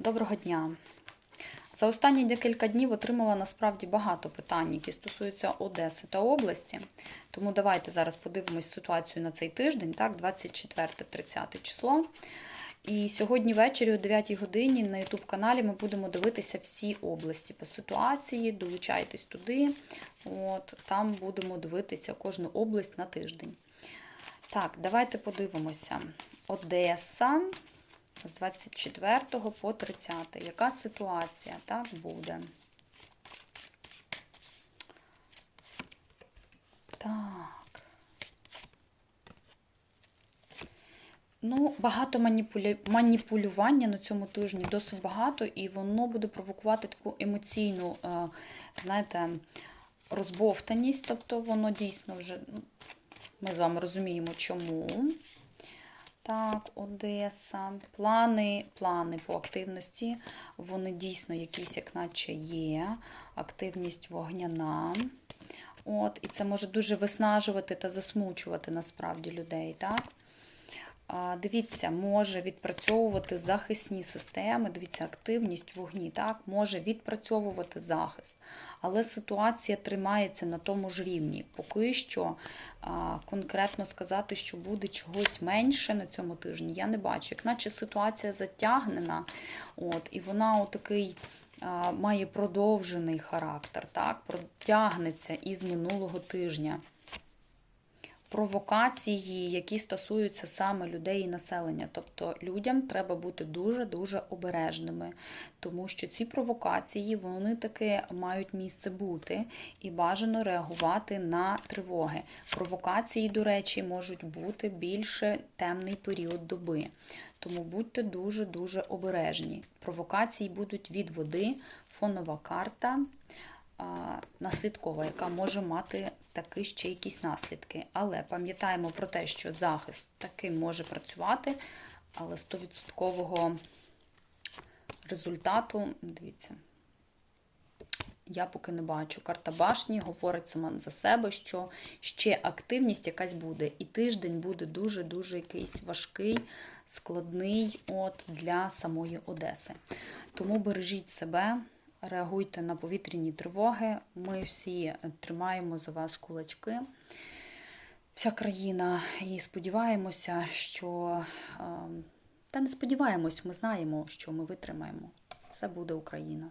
Доброго дня. За останні декілька днів отримала насправді багато питань, які стосуються Одеси та області. Тому давайте зараз подивимось ситуацію на цей тиждень, так, 24-30 число. І сьогодні ввечері о 9 годині на YouTube каналі ми будемо дивитися всі області по ситуації. Долучайтесь туди. От, там будемо дивитися кожну область на тиждень. Так, давайте подивимося. Одеса з 24 по 30. Яка ситуація? Так, буде. Так. Ну, багато маніпуля... маніпулювання на цьому тижні, досить багато, і воно буде провокувати таку емоційну, е, знаєте, розбовтаність. Тобто воно дійсно вже, ну, ми з вами розуміємо, чому. Так, Одеса. Плани, плани по активності. Вони дійсно якісь, як наче є. Активність вогняна. От, І це може дуже виснажувати та засмучувати насправді людей. так? Дивіться, може відпрацьовувати захисні системи, дивіться, активність вогні, так, може відпрацьовувати захист. Але ситуація тримається на тому ж рівні. Поки що конкретно сказати, що буде чогось менше на цьому тижні, я не бачу. Як наче ситуація затягнена, от, і вона отакий. Має продовжений характер, так, протягнеться із минулого тижня провокації, які стосуються саме людей і населення. Тобто людям треба бути дуже-дуже обережними, тому що ці провокації вони таки мають місце бути і бажано реагувати на тривоги. Провокації, до речі, можуть бути більше темний період доби. Тому будьте дуже-дуже обережні. Провокації будуть від води, фонова карта наслідкова, яка може мати таки ще якісь наслідки. Але пам'ятаємо про те, що захист таки може працювати, але 100% результату, дивіться, я поки не бачу. Карта башні говорить сама за себе, що ще активність якась буде. І тиждень буде дуже-дуже якийсь важкий, складний от для самої Одеси. Тому бережіть себе реагуйте на повітряні тривоги. Ми всі тримаємо за вас кулачки. Вся країна і сподіваємося, що та не сподіваємось, ми знаємо, що ми витримаємо. Все буде Україна.